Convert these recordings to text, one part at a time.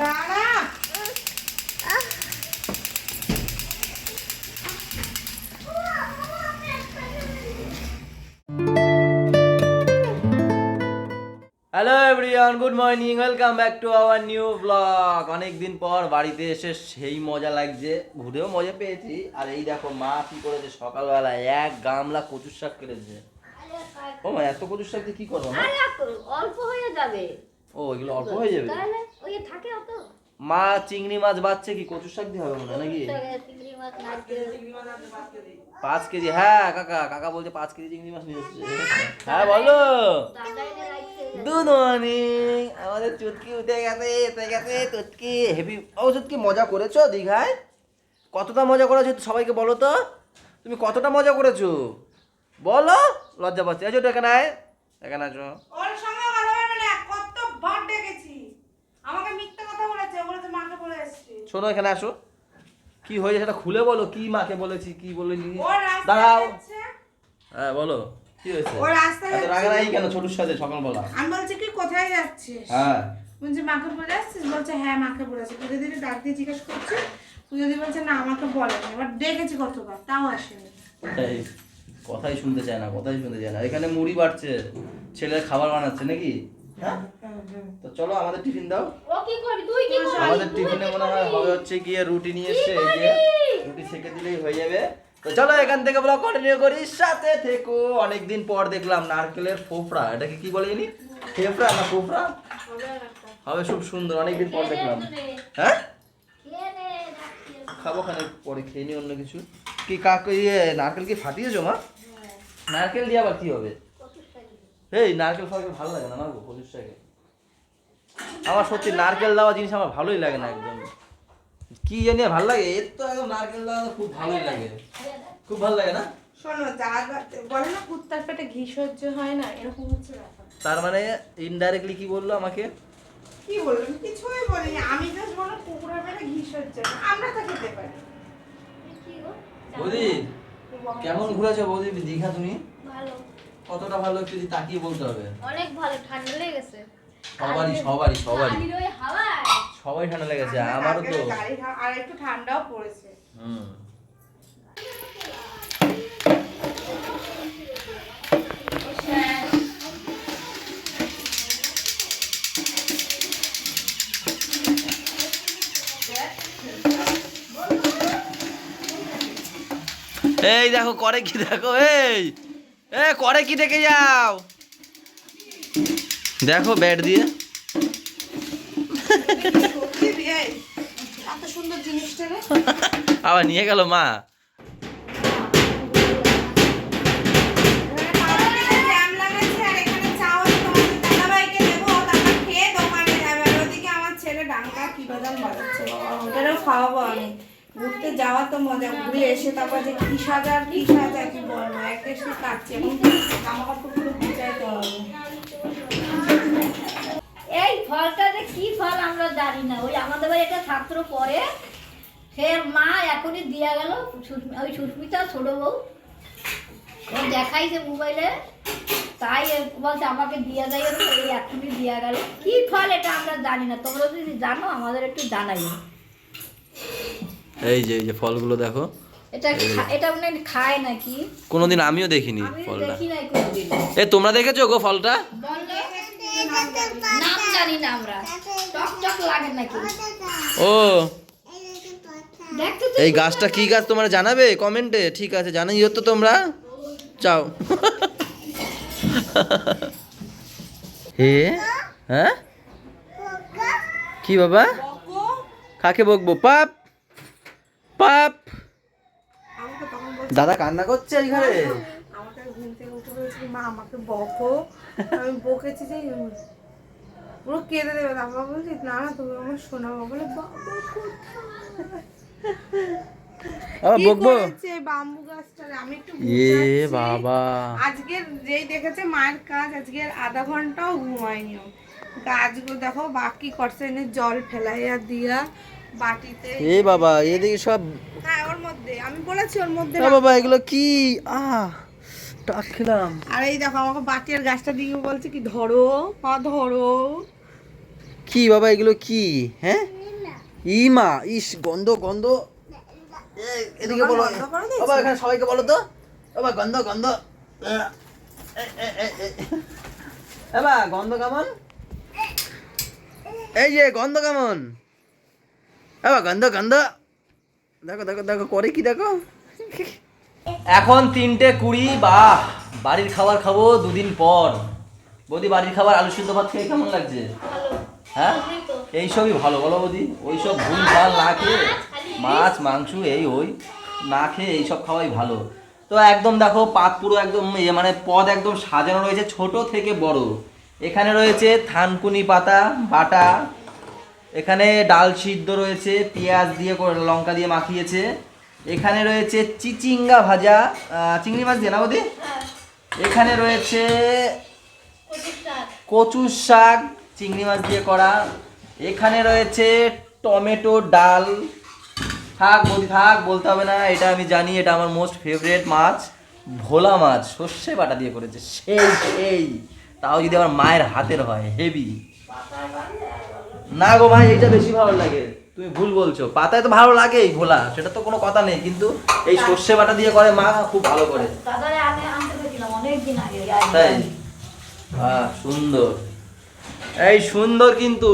দাঁড়া। Hello everyone good morning welcome back to our new blog অনেকদিন পর বাড়িতে এসে সেই মজা লাগছে ঘুরেও মজা পেয়েছি। আর এই দেখো মা কি করেছে সকালবেলা এক গামলা কচুর শাক কেটেছে। ও মা এত কচুর শাক দিয়ে কি করব অল্প হয়ে যাবে। ও এগুলো অল্প হয়ে যাবে? তাহলে ওই থাকে অত। মা চিংড়ি মাছ বাচ্ছে কি? কচু শাক দিয়ে হবে মনে হয় নাকি? চিংড়ি মাছ নারকেল পাঁচ কেজি হ্যাঁ কাকা কাকা বলছে পাঁচ কেজি চিংড়ি মাছ নিয়ে এসছে। হ্যাঁ বলো। গুড মর্নিং আমাদের চুটকি উঠে গেছে উঠে গেছে চুটকি। হেভি ও চুটকি মজা করেছ দীঘায়? কতটা মজা করেছ সবাইকে বলো তো। তুমি কতটা মজা করেছ? বলো। লজ্জা পাচ্ছে। আছো তো এখানে আয়। এখানে আছো ওর সঙ্গে ভালো হবে না কত বার ডেকেছি আমাকে মিথ্যা কথা বলেছে ও বলেছে মাকে বলে এসছি শোনো এখানে আসো। কি হয়েছে সেটা খুলে বলো কি মাকে বলেছি কি রাস্তায় দাঁড়াও। হ্যাঁ বলো কি হয়েছে? ও রাস্তায় এত রাগারাগি কেন ছোটুর সাথে সকালবেলা? আমি বলছি কি কোথায় যাচ্ছিস? হ্যাঁ। বলছে মাকে বলে আসছিস? বলছে হ্যাঁ মাকে বলেছে পুজো দিদি ডাক দিয়ে জিজ্ঞেস করছে। পুজো দিদি বলছে না আমাকে বলেনি। এবার ডেকেছি কতবার তাও আসেনি। কথাই শুনতে চায় না কথাই শুনতে চায় না। এখানে মুড়ি বাড়ছে ছেলের খাবার বানাচ্ছে নাকি? তো চলো আমাদের টিফিন দাও। আমাদের টিফিনে মনে হয় হবে হচ্ছে গিয়ে রুটি নিয়ে যে রুটি সেকে দিলেই হয়ে যাবে। তো চলো এখান থেকে ব্লগ কন্টিনিউ করি সাথে থেকো। অনেকদিন পর দেখলাম নারকেলের ফোফরা। এটাকে কি বলে জানি? ফেফড়া না ফোফরা? হবে খুব সুন্দর অনেকদিন পর দেখলাম। হ্যাঁ। খাব খানে পরে খেয়ে নি অন্য কিছু। কি কাক ইয়ে নারকেল কি ফাটিয়েছো মা? নারকেল দিয়ে আবার কি হবে। এই নারকেল ফারকেল ভালো লাগে না না গো প্রচুর আমার সত্যি নারকেল দেওয়া জিনিস আমার ভালোই লাগে না একদম। কি জানি ভালো লাগে? এর তো একদম নারকেল দেওয়া তো খুব ভালোই লাগে। খুব ভালো লাগে না? শোনো বলে না কুত্তার পেটে ঘি সহ্য হয় না এরকম হচ্ছে ব্যাপার। তার মানে ইনডাইরেক্টলি কি বলল আমাকে? কি বললাম কিছুই বলিনি। আমি জাস্ট বললাম কুকুরের পেটে ঘি সহ্য হয় আমরা তো খেতে পারি বৌদি কেমন ঘুরেছো বৌদি? দীঘা তুমি? ভালো। কতটা ভালো একটু যদি তাকিয়ে বলতে হবে? অনেক ভালো ঠান্ডা লেগেছে সবারই সবারই সবারই। ওই হাওয়ায়। সবাই ঠান্ডা লেগেছে আমরা আমারও তো। আর একটু ঠান্ডাও পড়েছে। হুম। এই দেখো করে কি দেখো এই। এ করে কি দেখে যাও? দেখো ব্যাট দিয়ে। আবার নিয়ে গেল মা। ছেলে ডাঙ্গা কি বাদাম বাজাচ্ছে বাবা ওটারও খাওয়াবো আমি। ঘুরতে যাওয়া তো মজা, ঘুরে এসে তারপর যে কি সাজা কি সাজা কি বলব একটা এসে কাটছে এবং জামা কাপড়গুলো গুছাইতে হবে এই ফলটা যে কি ফল আমরা জানি না, ওই আমাদের বাড়ি একটা ছাত্র পড়ে, সে মা এখনই দিয়া গেল ওই সুস্মিতা ছোট বউ। ও দেখাইছে মোবাইলে, তাই বলছে আমাকে দিয়া যায় এই এখনই দিয়া গেল। কি ফল এটা আমরা জানি না, তোমরা যদি জানো, আমাদের একটু জানাই এই যে এই যে ফলগুলো দেখো। এটা এটা মনে খায় নাকি? কোনোদিন আমিও দেখিনি ফলটা। এ তোমরা দেখেছ গো ফলটা? নাম জানি না আমরা। টক টক লাগে নাকি? ও। এই গাছটা কি গাছ তোমরা জানাবে? কমেন্টে। ঠিক আছে জানাই তো তোমরা। চাও হে? হ্যাঁ? কি বাবা? কাকে বকবো? পাপ? পাপ। দাদা কান্না করছে এই ঘরে? আমাকে ঘুম থেকে উঠে বলেছিল মা আমাকে বকো। আমি বকেছি যে পুরো কেঁদে দেবে। তারপর বলছি না না তুমি আমার শোনাবো বলে বাবা বকবো? বাম্বু গাছটারে আমি একটু এ বাবা। আজকের যেই দেখেছে মায়ের কাজ আজকের আধা ঘন্টাও ঘুমায়নি গাছগুলো দেখো বাকি করছে এনে জল ফেলাইয়া দিয়া বাটিতে। এ বাবা এদিকে সব হ্যাঁ ওর মধ্যে। আমি বলেছি ওর মধ্যে এ বাবা এগুলো কি? আহ টাক খেলাম। আর এই দেখো আমাকে বাটি আর গাছটা দিয়ে বলছে কি ধরো মা ধরো। কি বাবা এগুলো কি? হ্যাঁ? ইমা। ইস গন্ধ গন্ধ। এদিকে বলো? বাবা এখানে সবাইকে বলো তো। বাবা গন্ধ গন্ধ। বাবা গন্ধ কেমন? এই যে গন্ধ কেমন? বাবা গন্ধ গন্ধ। দেখো দেখো দেখো করে কি দেখো? এখন তিনটে কুড়ি বা বাড়ির খাবার খাব দুদিন পর। বৌদি বাড়ির খাবার আলু সিদ্ধ ভাত খেয়ে কেমন লাগছে? হ্যাঁ? এইসবই ভালো বলো বৌদি। ওইসব ভুল ভালো না খেয়ে মাছ মাংস এই ওই না খেয়ে এইসব খাওয়াই ভালো। তো একদম দেখো পাত পুরো একদম ইয়ে মানে পদ একদম সাজানো রয়েছে ছোট থেকে বড়। এখানে রয়েছে থানকুনি পাতা বাটা এখানে ডাল সিদ্ধ রয়েছে পেঁয়াজ দিয়ে লঙ্কা দিয়ে মাখিয়েছে। এখানে রয়েছে চিচিঙ্গা ভাজা চিংড়ি মাছ দিয়ে না বৌদি? এখানে রয়েছে কচুর শাক। চিংড়ি মাছ দিয়ে করা। এখানে রয়েছে টমেটো ডাল। থাক বৌদি থাক বলতে হবে না এটা আমি জানি এটা আমার মোস্ট ফেভারেট মাছ। ভোলা মাছ সর্ষে বাটা দিয়ে করেছে সেই সেই। তাও যদি আমার মায়ের হাতের হয় হেভি না গো ভাই এটা বেশি ভালো লাগে। তুমি ভুল বলছো। পাতায় তো ভালো লাগেই ভোলা সেটা তো কোনো কথা নেই কিন্তু এই সর্ষে বাটা দিয়ে করে মা খুব ভালো করে। তাই? সুন্দর। এই সুন্দর কিন্তু।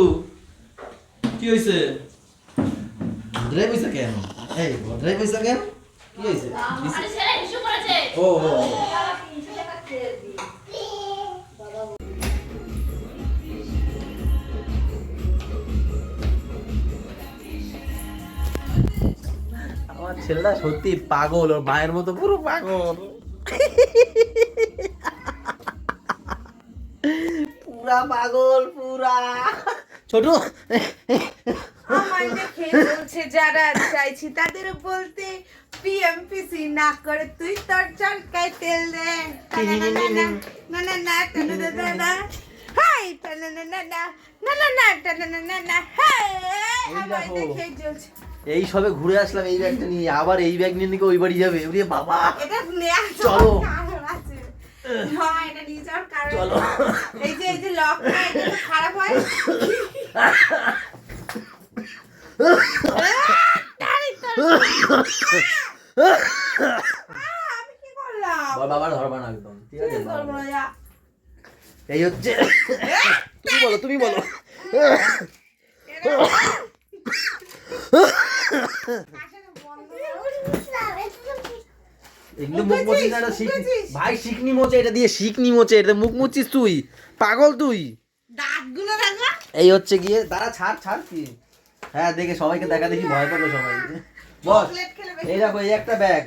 কি হয়েছে ড্রাইভ হয়েছে কেন? এই ড্রাইভ হয়েছে কেন? কি হয়েছে ও ও ছেলেটা সত্যি পাগল ওর মায়ের মতো পুরো পাগল পুরা পাগল পুরা ছোট বলছে যারা চাইছি তাদের বলতে পিএমপিসি না করে তুই তোর চরকায় তেল দে না না না না না না হাই না না না না না এই সবে ঘুরে আসলাম এই ব্যাগটা নিয়ে আবার এই ব্যাগ নিয়ে নাকি ওই বাড়ি যাবে। ওরে বাবা! এটা চলো। ধরবা না একদম। ঠিক আছে এই হচ্ছে তুমি বলো তুমি বলো। এগুলো মুখ না শিখ ভাই শিখনি মোচে এটা দিয়ে শিখনি মোচে এটা মুখ মুচিস তুই? পাগল তুই? দাঁতগুলো দেখো এই হচ্ছে গিয়ে দাঁড়া ছাড় ছাড় কি? হ্যাঁ দেখে সবাইকে দেখা দেখি ভয় পাবে সবাই। বস এই দেখো এই একটা ব্যাগ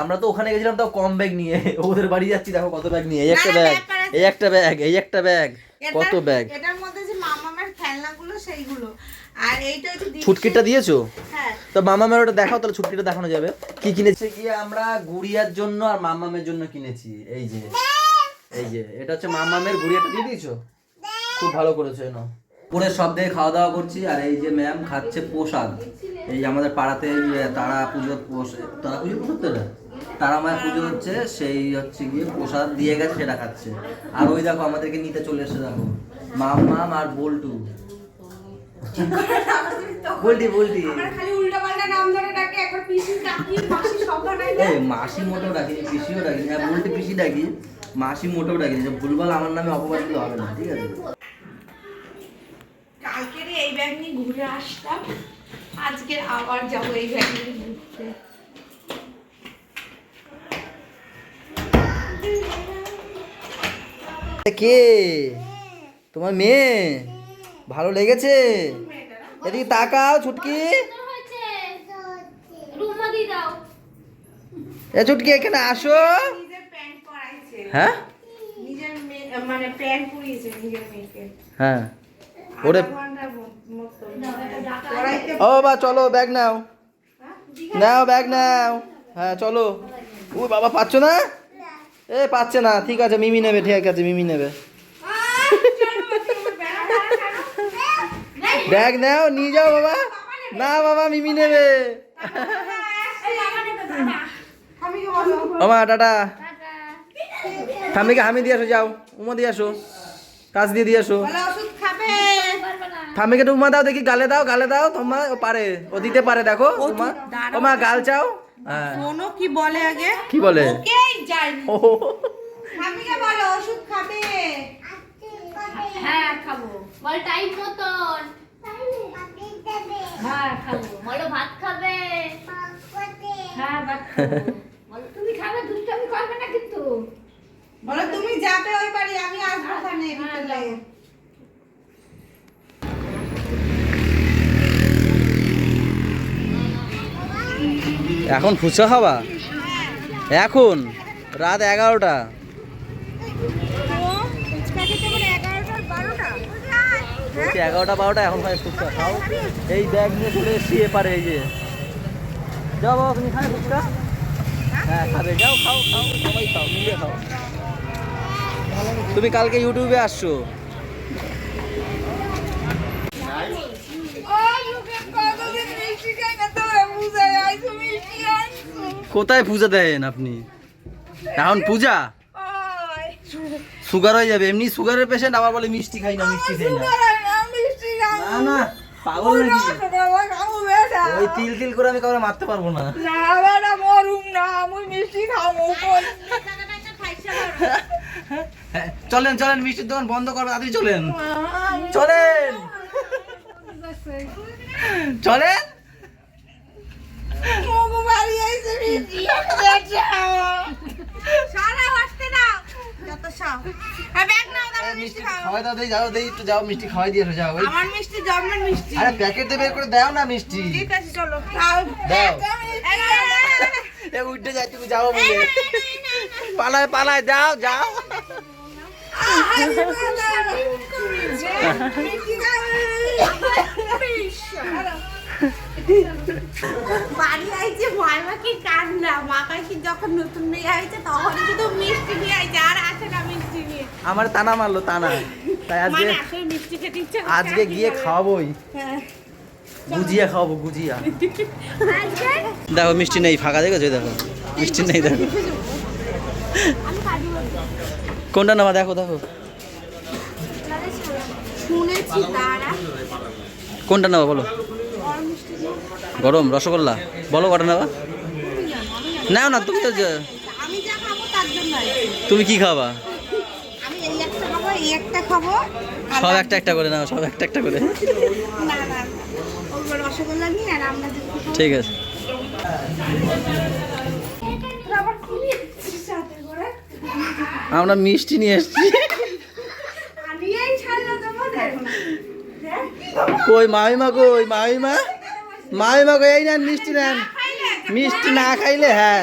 আমরা তো ওখানে গেছিলাম তাও কম ব্যাগ নিয়ে। ওদের বাড়ি যাচ্ছি দেখো কত ব্যাগ নিয়ে। এই একটা ব্যাগ। এই একটা ব্যাগ এই একটা ব্যাগ। কত ব্যাগ? এটার মধ্যে যে মামামের খেলনাগুলো সেইগুলো। আর এইটা হচ্ছে ছুটকিটা দিয়েছ? হ্যাঁ। তো মামা মেয়ের ওটা দেখাও তাহলে ছুটকিটা দেখানো যাবে। কি কিনেছে? গিয়ে আমরা গুড়িয়ার জন্য আর মামামের জন্য কিনেছি। এই যে এই যে এটা হচ্ছে মামামের গুড়িয়াটা। দিয়ে দিয়েছ? খুব ভালো করেছ এনো পুরে সব দিয়ে খাওয়া দাওয়া করছি আর এই যে ম্যাম খাচ্ছে প্রসাদ। এই আমাদের পাড়াতে তারা পুজো তারা পুজো করতে না তারা মায়ের পুজো হচ্ছে সেই হচ্ছে গিয়ে প্রসাদ দিয়ে গেছে সেটা খাচ্ছে। আর ওই দেখো আমাদেরকে নিতে চলে এসে দেখো। মাম মাম আর বল্টু। বল্টি বল্টি। ডাকে মাসি মোটেও ডাকিনি পিসিও ডাকিনি। হ্যাঁ বলতে পিসি ডাকি মাসি মোটেও ডাকিনি। যে ভুলভাল আমার নামে অপবাদ দিলে হবে না ঠিক আছে? কালকের এই ব্যাগ নিয়ে ঘুরে আসলাম। আজকে আবার যাব এই ব্যাগ নিয়ে ঘুরতে। কে? তোমার মেয়ে? ভালো লেগেছে? এদিকে তাকাও, ছুটকি। এ, ছুটকি, এখানে আসো। হ্যাঁ? হ্যাঁ। ওরে। ও, বা, চলো, ব্যাগ নাও। নাও, ব্যাগ নাও। হ্যাঁ চলো। ও, বাবা, পাচ্ছ না? এ পাচ্ছে না ঠিক আছে মিমি নেবে ঠিক আছে মিমি নেবে। ব্যাগ নাও নিয়ে যাও বাবা। না বাবা মিমি নেবে। আমি টাটা। ঠাম্মিকে হামি দিয়ে আসো যাও। উমা দিয়ে আসো। কাজ দিয়ে দিয়ে আসো। থামিকে টুমা দাও দেখি গালে দাও গালে দাও তোমার ও পারে। ও দিতে পারে দেখো তোমার তোমার গাল চাও। হ্যাঁ। শোনো কি বলে আগে? কি বলে? ওকেই যায়নি। ও। স্বামীকে বলো ওষুধ খাবে? হ্যাঁ খাব। বল টাইম মতন। হ্যাঁ খাব। বলো ভাত খাবে? হ্যাঁ ভাত খাব। বলো তুমি খাবে দুষ্টামি করবে না কিন্তু বলো তুমি যাবে ওই বাড়ি আমি আসব ওখানে বিকেলে এখন ফুচকা খাবা? এখন? রাত এগারোটা। এগারোটা, বারোটা, এখন খাই ফুচকা খাও। এই ব্যাগ নিয়ে চলে এসছি এপারে, এই যে। যাও বাবা, তুমি খাবে ফুচকা হ্যাঁ খাবে। যাও, খাও খাও, সবাই খাও মিলে খাও। তুমি কালকে ইউটিউবে আসছো? কোথায় পূজা দেন আপনি? এখন পূজা? সুগার হয়ে যাবে। এমনি সুগারের পেশেন্ট আবার বলে মিষ্টি খাই না মিষ্টি খাই না। না না। পাগল নাকি? ওই তিল তিল করে আমি কাউকে মারতে পারব না। হ্যাঁ, চলেন চলেন মিষ্টির দোকান বন্ধ করবে তাড়াতাড়ি চলেন। চলেন। চলেন। সারা হ্যাঁ ব্যাগ নাও দাও মিষ্টি খাও খাওয়াই দাও দেই যাও দেই একটু যাও মিষ্টি খাওয়াই দিয়ে যাও আরে প্যাকেটে বের করে দাও না মিষ্টি ঠিক যাই তুমি যাও বলে পালায় পালায় যাও যাও বাড়ি আইছে ভয় মাকে কান্না মা যখন নতুন মেয়ে আইছে তখনই কিন্তু মিষ্টি নিয়ে আইছে আর আসে না মিষ্টি নিয়ে। আমার টানা মারলো টানা তাই আজকে মানে মিষ্টি খেতে ইচ্ছে আজকে গিয়ে খাওয়াবোই। হ্যাঁ। গুজিয়া খাওয়াবো গুজিয়া। দেখো মিষ্টি নেই ফাঁকা দেখেছ? দেখো মিষ্টি নেই দেখো। কোনটা নামা? দেখো দেখো। কোনটা নেওয়া বলো? গরম রসগোল্লা। বলো কটা নেওয়া নাও না তুমি তো। তুমি কি খাবা? সব একটা একটা করে নাও সব একটা একটা করে। ঠিক আছে। আমরা মিষ্টি নিয়ে এসেছি? কই মামিমা কই মামিমা? মামিমা কই এই নেন মিষ্টি নেন মিষ্টি না খাইলে হ্যাঁ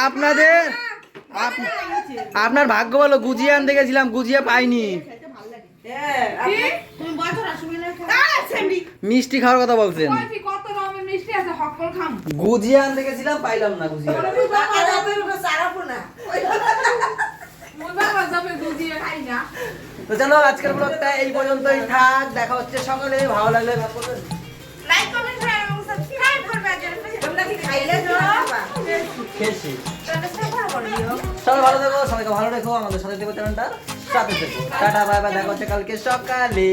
আপনাদের আপ- আপনার ভাগ্য ভালো গুজিয়া আনতে গেছিলাম গুজিয়া পাইনি বলো মিষ্টি খাওয়ার কথা বলছেন গুজিয়া আনতে গেছিলাম পাইলাম না গুজিয়া তো চলো আজকের ব্লগটা এই পর্যন্তই থাক দেখা হচ্ছে সকালে ভালো লাগলে লাইক কমেন্ট এবং সাবস্ক্রাইব করবে আর তোমরা কি খাইলে তো? খেয়েছি। সাবস্ক্রাইব সবাই ভালো থেকো। সবাইকে ভালো রেখো আমাদের সাথে থেকো চ্যানেলটা সাথে থেকো। টাটা বাই বাই দেখা হচ্ছে কালকে সকালে।